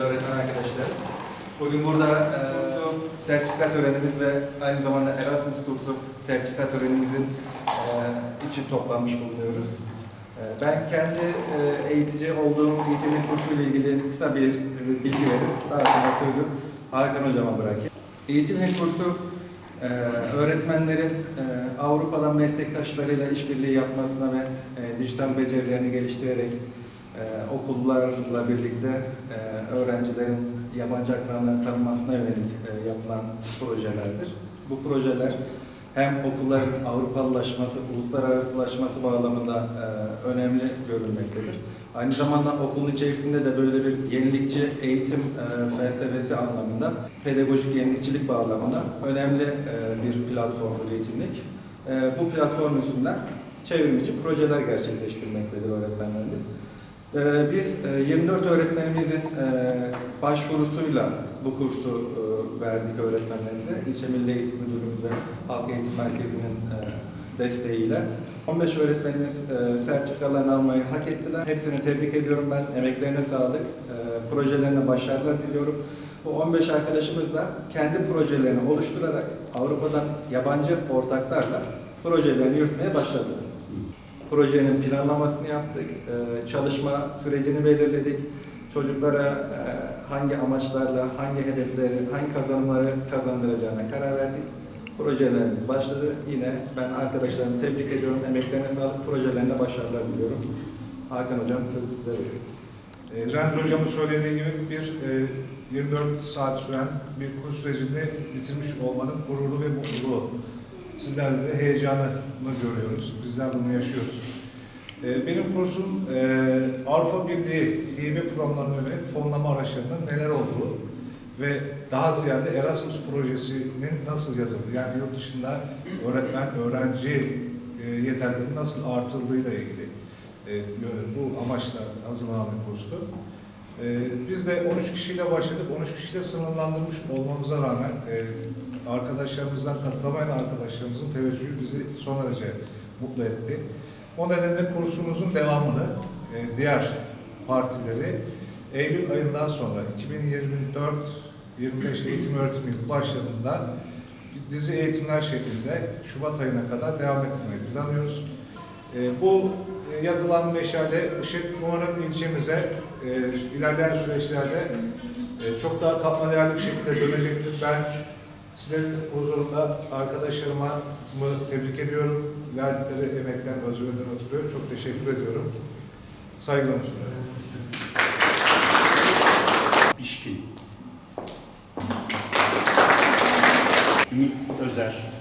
Öğretmen arkadaşlar. Bugün burada e, sertifika törenimiz ve aynı zamanda Erasmus kursu sertifika törenimizin e, için toplanmış bulunuyoruz. E, ben kendi e, eğitici olduğum eğitimin kursuyla ilgili kısa bir e, bilgi verip daha sonra sözü Hakan Hocama bırakayım. Eğitimin kursu e, öğretmenlerin e, Avrupa'dan meslektaşlarıyla işbirliği yapmasına ve e, dijital becerilerini geliştirerek okullarla birlikte e, öğrencilerin yabancı akranlarını tanımasına yönelik e, yapılan projelerdir. Bu projeler hem okulların Avrupalılaşması, uluslararasılaşması bağlamında e, önemli görülmektedir. Aynı zamanda okulun içerisinde de böyle bir yenilikçi eğitim felsefesi anlamında, pedagojik yenilikçilik bağlamında önemli bir platformdur eğitimlik. Bu platform üstünden çevrimiçi projeler gerçekleştirmektedir öğretmenlerimiz. Ee, Biz e, 24 öğretmenimizin e, başvurusuyla bu kursu e, verdik öğretmenlerimize. İlçe Milli Eğitim Müdürlüğümüz ve Halk Eğitim Merkezi'nin e, desteğiyle. 15 öğretmenimiz e, sertifikalarını almayı hak ettiler. Hepsini tebrik ediyorum ben. Emeklerine sağlık. E, Projelerine başarılar diliyorum. Bu 15 arkadaşımız da kendi projelerini oluşturarak Avrupa'dan yabancı ortaklarla projelerini yürütmeye başladı projenin planlamasını yaptık, e, çalışma sürecini belirledik. Çocuklara e, hangi amaçlarla, hangi hedefleri, hangi kazanımları kazandıracağına karar verdik. Projelerimiz başladı. Yine ben arkadaşlarımı tebrik ediyorum. Emeklerine sağlık, projelerine başarılar diliyorum. Hakan Hocam sözü size veriyorum. E, Hocam'ın söylediği gibi bir e, 24 saat süren bir kurs sürecini bitirmiş olmanın gururu ve mutluluğu. Sizlerde de heyecanını görüyoruz. Bizler bunu yaşıyoruz. E, benim kursum e, Avrupa Birliği hibe programlarına yönelik fonlama araçlarının neler olduğu ve daha ziyade Erasmus projesinin nasıl yazıldığı, yani yurt dışında öğretmen, öğrenci e, nasıl artırıldığıyla ilgili e, bu amaçla hazırlanan bir kurstu. E, biz de 13 kişiyle başladık. 13 kişiyle sınırlandırmış olmamıza rağmen e, arkadaşlarımızdan katılamayan arkadaşlarımızın teveccühü bizi son derece mutlu etti. O nedenle kursumuzun devamını e, diğer partileri Eylül ayından sonra 2024-25 eğitim öğretim yılı başladığında dizi eğitimler şeklinde Şubat ayına kadar devam ettirmeyi planlıyoruz. E, bu yakılan meşale ışık umarım ilçemize e, ilerleyen süreçlerde e, çok daha katma değerli bir şekilde dönecektir. Ben sizlerin huzurunda arkadaşlarıma mı tebrik ediyorum. Verdikleri emekten özgürlüğünden ötürü çok teşekkür ediyorum. Saygılarımı sunuyorum. Pişkin. Ümit Özer.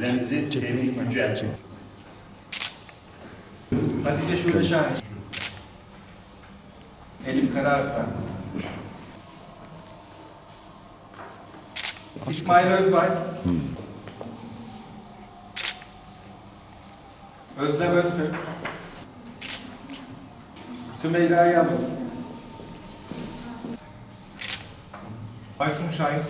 Remzi Tevfik Yücel. Hatice Şule Şahin. Elif Karaarsan. İsmail Özbay. Özlem Özgür. Sümeyra Yavuz. Aysun Şahin.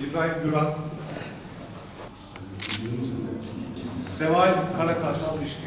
İbrahim Güran. Seval Karakartal İlişki.